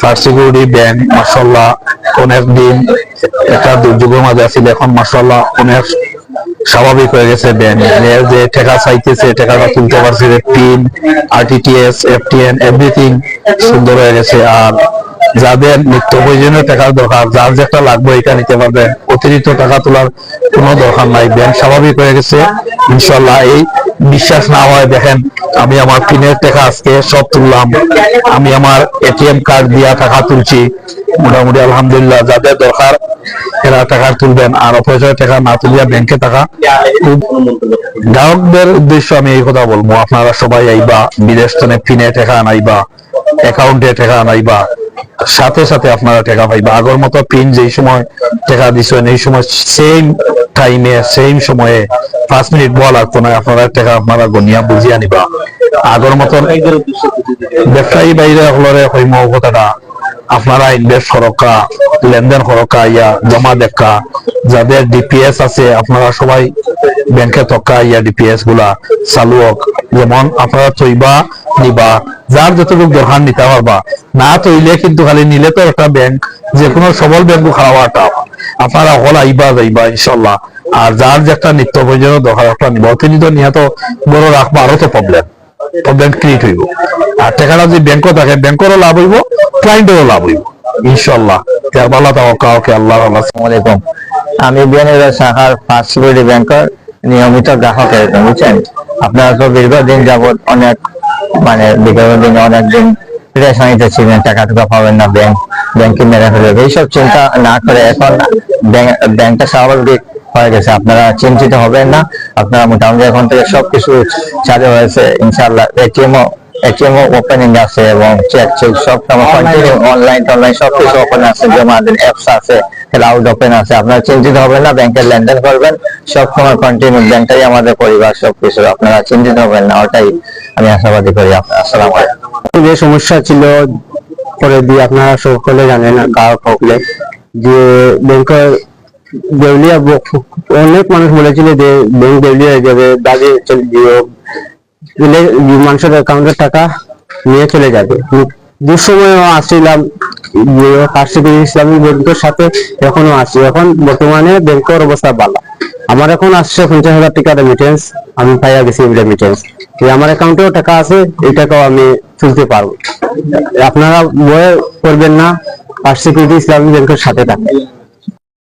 First bank অনেক দিন একটা দুর্যোগের মাঝে এখন অনেক স্বাভাবিক হয়ে গেছে যে চাইতেছে তুলতে পারছে পিন আরটিটিএস এফটিএন এভরিথিং সুন্দর হয়ে গেছে, আর যাদের নিত্য প্রয়োজনীয় টাকার দরকার, যার যেটা লাগবে, এটা নিতে পারবেন অতিরিক্ত টাকা তোলার কোনো দরকার নাই ব্যাংক স্বাভাবিক হয়ে গেছে ইনশাল্লাহ এই বিশ্বাস না হয়, দেখেন আমি আমার পিনের টাকা আজকে সব তুললাম। আমি আমার এটিএম কার্ড দিয়া টাকা তুলছি। মোটামুটি আলহামদুলিল্লাহ, যাদের দরকার এরা টাকা তুলবেন। আর অপরিচয় টাকা না তুলিয়া ব্যাংকে টাকা গ্রাহকদের উদ্দেশ্য আমি এই কথা বলব। আপনারা সবাই আইবা, বিদেশ থেকে পিনে টাকা আনাইবা, অ্যাকাউন্টে টাকা আনাইবা, সাথে সাথে আপনারা টাকা পাইবা। আগের মতো পিন যেই সময় টাকা দিচ্ছেন এই সময় সেম টাইমে সেম সময়ে পাঁচ মিনিট বলা লাগতো না আপনারা টাকা আপনারা গনিয়া বুঝিয়া নিবা আগের মতন ব্যবসায়ী বাইরে হলরে হইম কথাটা আপনারা ইনভেস্ট করকা লেনদেন করকা ইয়া জমা দেখা যাদের ডিপিএস আছে, আপনারা সবাই ব্যাংকে তকা ইয়া ডিপিএসগুলা চালু হোক যেমন আপনারা থইবা, নিবা। যার যতটুকু দরকার নিতে পারবা না তৈলে কিন্তু খালি নিলে তো একটা ব্যাংক যে কোনো সবল ব্যাংক খাওয়াটা আপনারা হল আইবা যাইবা, ইনশাল্লাহ। আর যার যে একটা নিত্য প্রয়োজনীয় দরকার একটা নিবা তো নিহত বড় রাখবা, আরও তো প্রবলেম প্রবলেম ক্রিয়েট হইব। আর টাকাটা যদি ব্যাংকও থাকে ব্যাংকেরও লাভ হইব ক্লায়েন্টেরও লাভ হইব। ইনশাল্লাহ আল্লাহ ওকে আল্লাহ আসসালামাইকুম আমি শাখার ফার্স্ট ব্যাংকের নিয়মিত গ্রাহক বুঝছেন? আপনারা তো দীর্ঘদিন যাবত অনেক মানে বিগত দিনে অনেক দিন পেরেশানিতে ছিলেন টাকা টুকা পাবেন না, ব্যাংক, ব্যাংকে মেরে ফেলে এইসব চিন্তা না করে এখন ব্যাংক- ব্যাংকটা স্বাভাবিক হয়ে গেছে। আপনারা চিন্তিত হবেন না। আপনারা মোটামুটি এখন থেকে সবকিছু চালু হয়েছে। ইনশাআল্লাহ এটিএমও এটিএম ওপেনিং আছে এবং চেক চেক সব কন্টিনিউ অনলাইন টনলাইন সবকিছু ওপেন আছে। জমা দিন অ্যাপস আছে। ক্লাউড ওপেন আছে আপনারা চিন্তিত হবেন না ব্যাংকের লেনদেন করবেন। সব সময় কন্টিনিউ ব্যাংকটাই আমাদের পরিবার সবকিছু। আপনারা চিন্তিত হবেন না ওটাই আমি আশাবাদী করি। আলাইকুম। যে সমস্যা ছিল পরে দিয়ে আপনারা সকলে জানেন গ্রাহক হকলে যে ব্যাংকের দেউলিয়া অনেক মানুষ বলেছিল যে ব্যাংক দেউলিয়া হয়ে যাবে দাঁড়িয়ে চলে দিলে মানুষের অ্যাকাউন্টের টাকা নিয়ে চলে যাবে। দুঃসময় আসছিলাম ইসলামী ব্যাংকের সাথে এখনও আছি। এখন বর্তমানে ব্যাংকের অবস্থা আমার এখন আসছে পঞ্চাশ হাজার টাকা রেমিটেন্স আমি পাইয়া গেছি রেমিটেন্স আমার অ্যাকাউন্টেও টাকা আছে, এই টাকাও আমি তুলতে পারব। আপনারা করবেন না আর ইসলামী ব্যাংকের সাথে থাকেন